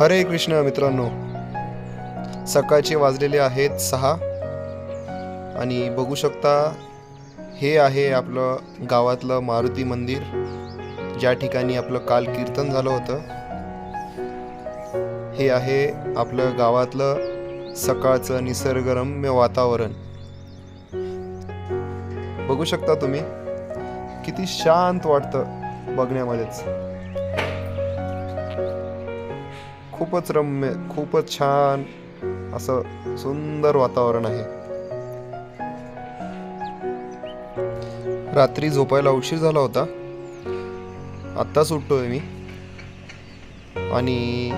हरे कृष्ण मित्रांनो सकाळचे वाजलेले आहेत सहा. आणि बघू शकता हे आहे आपलं गावातलं मारुती मंदिर ज्या ठिकाणी आपलं काल कीर्तन झालं होतं. हे आहे आपलं गावातलं सकाळचं निसर्गरम्य वातावरण. बघू शकता तुम्ही किती शांत वाटतं बघण्यामध्येच. खूपच रम्य खूपच छान असं सुंदर वातावरण आहे. रात्री झोपायला उशीर झाला होता. आत्ताच उठतोय मी. आणि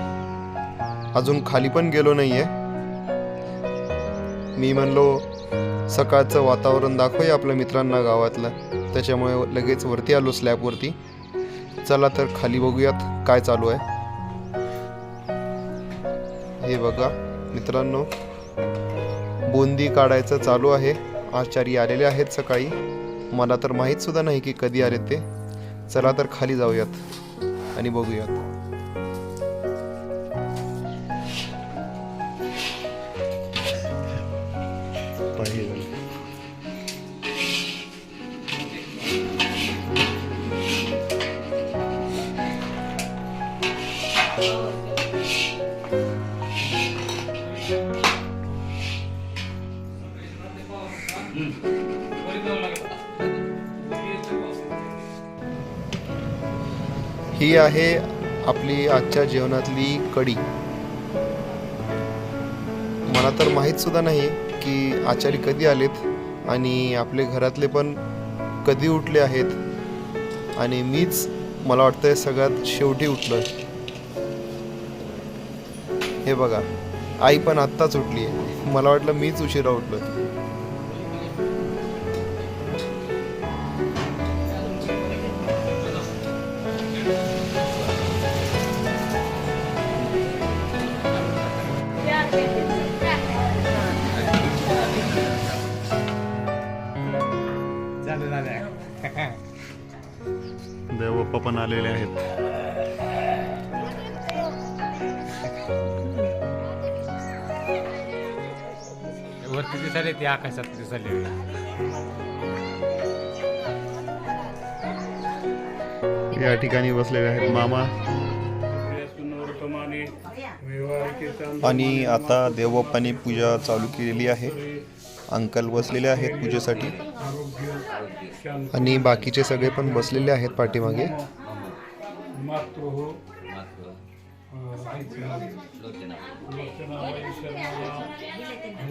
अजून खाली पण गेलो नाही आहे मी म्हणलो सकाळचं वातावरण दाखवूया आपल्या मित्रांना गावातलं. त्याच्यामुळे लगेच वरती आलो स्लॅबवरती. चला तर खाली बघूयात काय चालू आहे. हे बघा मित्रांनो बुंदी काढायचं चालू आहे. आचारी आलेले आहेत सकाळी. मला तर माहीत सुद्धा नाही की कधी आले ते. चला तर खाली जाऊयात आणि बघूयात. ही आहे आपली आजच्या जेवणातली कढी. मला तर माहीत सुद्धा नाही की आचारी कधी आलेत आणि आपले घरातले पण कधी उठले आहेत. आणि मीच मला वाटतंय सगळ्यात शेवटी उठलं हे बघा आई पण आत्ताच उठली आहे मला वाटलं मीच उशिरा उठलो देवप्पा पण आलेले आहेत. वरती दिसाले ते आकाशात दिसाले या ठिकाणी बसलेले आहेत मामा. आणि आता देवबाप्पानी पूजा चालू केलेली आहे. अंकल बसलेले आहेत पूजेसाठी. आणि बाकीचे सगळे पण बसलेले आहेत पाठीमागे.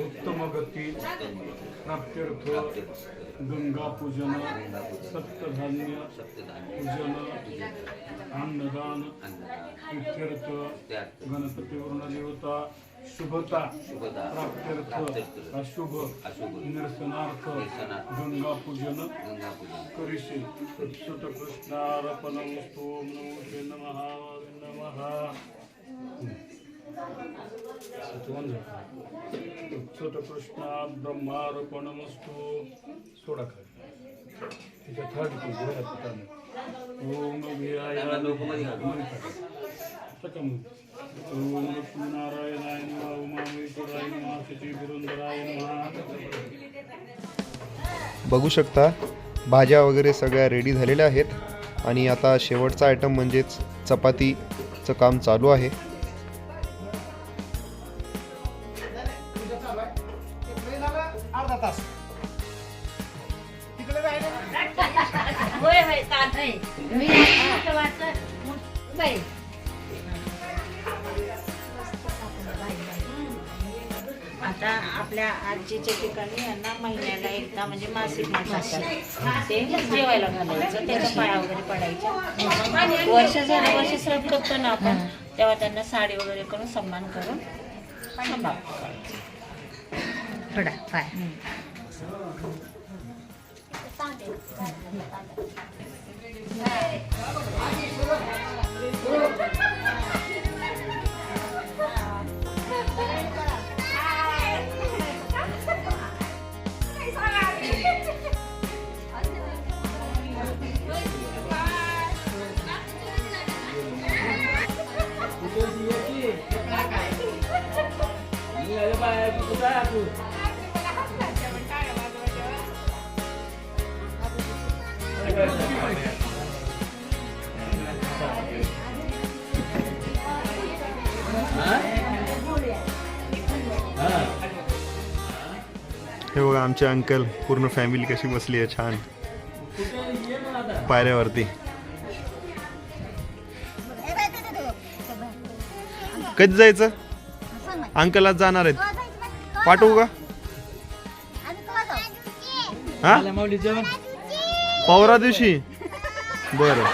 उत्तम गती प्राप्त्यर्थ गंगा पूजन सप्तधान्य पूजन अन्नदान इत्यर्थ गणपती देवता शुभता प्राप्त्यर्थ अशुभ निरसनार्थ गंगा पूजन करिष्ये। तत्सुत कृष्णार्पणमस्तु ओम नमो नमः। नमः कृष्णा ब्रह्मार्पणमस्तु सोडा खाली तिच्या थर्ड पिताने ओम सकम ओम लक्ष्मीनारायणाय नमः उमामेश्वराय नमः नमः बघू शकता भाज्या वगैरे सगळ्या रेडी झालेल्या आहेत. आणि आता शेवटचा आयटम म्हणजेच चपातीचं काम चालू आहे. आता आपल्या आजीच्या ठिकाणी यांना महिन्याला एकदा म्हणजे मासिक म्हणतात ते जेवायला घालायचं त्याच्या पाया वगैरे पडायच्या. वर्ष झालं वर्ष श्रम करतो ना आपण तेव्हा त्यांना साडी वगैरे करून सन्मान करून. थोडा पाय. Thank बघा आमचे अंकल पूर्ण फॅमिली कशी बसली आहे छान. पायऱ्यावरती. कधी जायचं? अंकल आज जाणार आहेत. पाठवू का? हा? पवरा दिवशी. बर.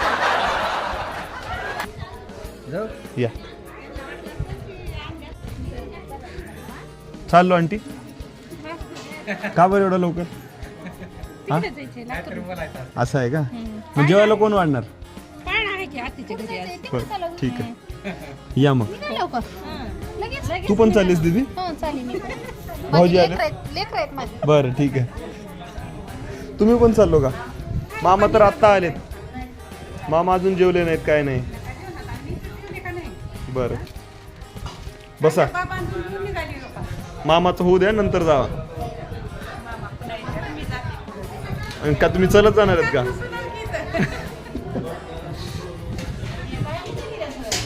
या. चाललो आंटी. का बरं एवढं लवकर हा असं आहे का मग जेवायला कोण वाढणार बरं, ठीक आहे या मग तू पण चाललीस दीदी भाऊजी आले बरं ठीक आहे तुम्ही पण चाललो का मामा तर आत्ता आलेत मामा अजून जेवले नाहीत काय नाही बरं बसा मामाचं होऊ द्या नंतर जावा का तुम्ही चलत जाणार आहेत का?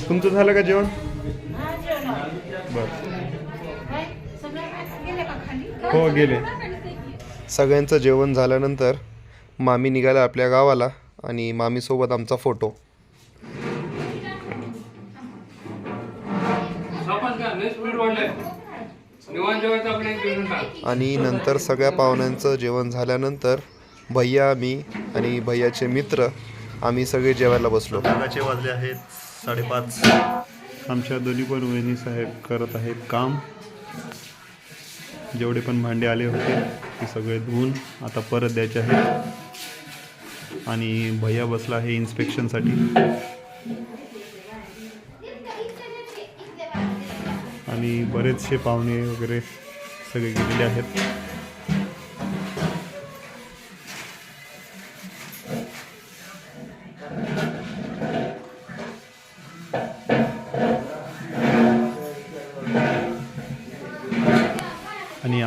तुमचं झालं का जेवण? बर. हो गेले. सगळ्यांचं जेवण झाल्यानंतर मामी निघाला आपल्या गावाला आणि मामीसोबत आमचा फोटो. आणि नंतर सगळ्या पाहुण्यांचं जेवण झाल्यानंतर भैया मी आणि भैयाचे मित्र आम्ही सगळे जेवायला बसलो. सकाळचे वाजले आहेत साडेपाच. आमच्या दोन्ही पण वहिनी साहेब करत आहेत काम. जेवढे पण भांडे आले होते ते सगळे धुवून आता परत द्यायचे आहेत. आणि भैया बसला आहे इन्स्पेक्शनसाठी आणि बरेचसे पाहुणे वगैरे सगळे गेलेले आहेत.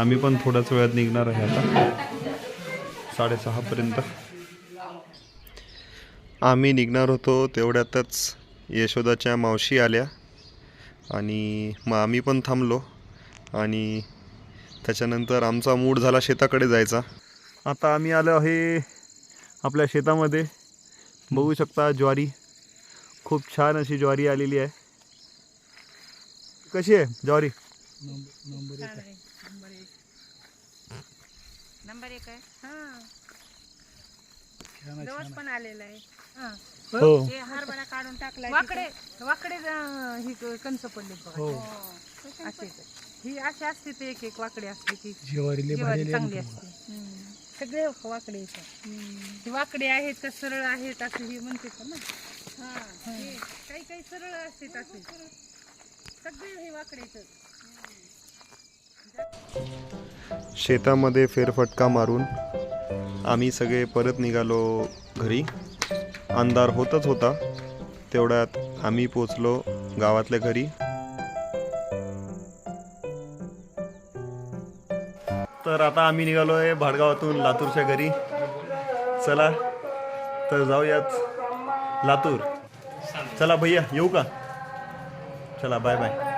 आम्ही पण थोड्याच वेळात निघणार आहे आता. साडेसहापर्यंत आम्ही निघणार होतो तेवढ्यातच यशोदाच्या मावशी आल्या. आणि मग आम्ही पण थांबलो. आणि त्याच्यानंतर आमचा मूड झाला शेताकडे जायचा. आता आम्ही आलो आहे आपल्या शेतामध्ये. बघू शकता ज्वारी. खूप छान अशी ज्वारी आलेली आहे. कशी आहे ज्वारी? नंबर एक. आहे? जवळ पण आलेला आहे. हो. ते हरभरा काढून टाकला वाकडे वाकडे अं, ही क- कंच पडले हो. असे ही अशी असते ते एक एक वाकडे असते ती. ज्वारी चांगली असते. सगळे वाकडे येतात ही वाकडे आहेत का सरळ आहेत असं ही म्हणते का ना? हा. काही काही सरळ असतात असे सगळे हे वाकडे येतात शेतामध्ये फेरफटका मारून आम्ही सगळे परत निघालो घरी. अंधार होतच होता. तेवढ्यात आम्ही पोचलो गावातल्या घरी. तर आता आम्ही निघालो आहे भाडगावातून लातूरच्या घरी. चला तर जाऊयात लातूर. चला भैया येऊ का? चला बाय बाय.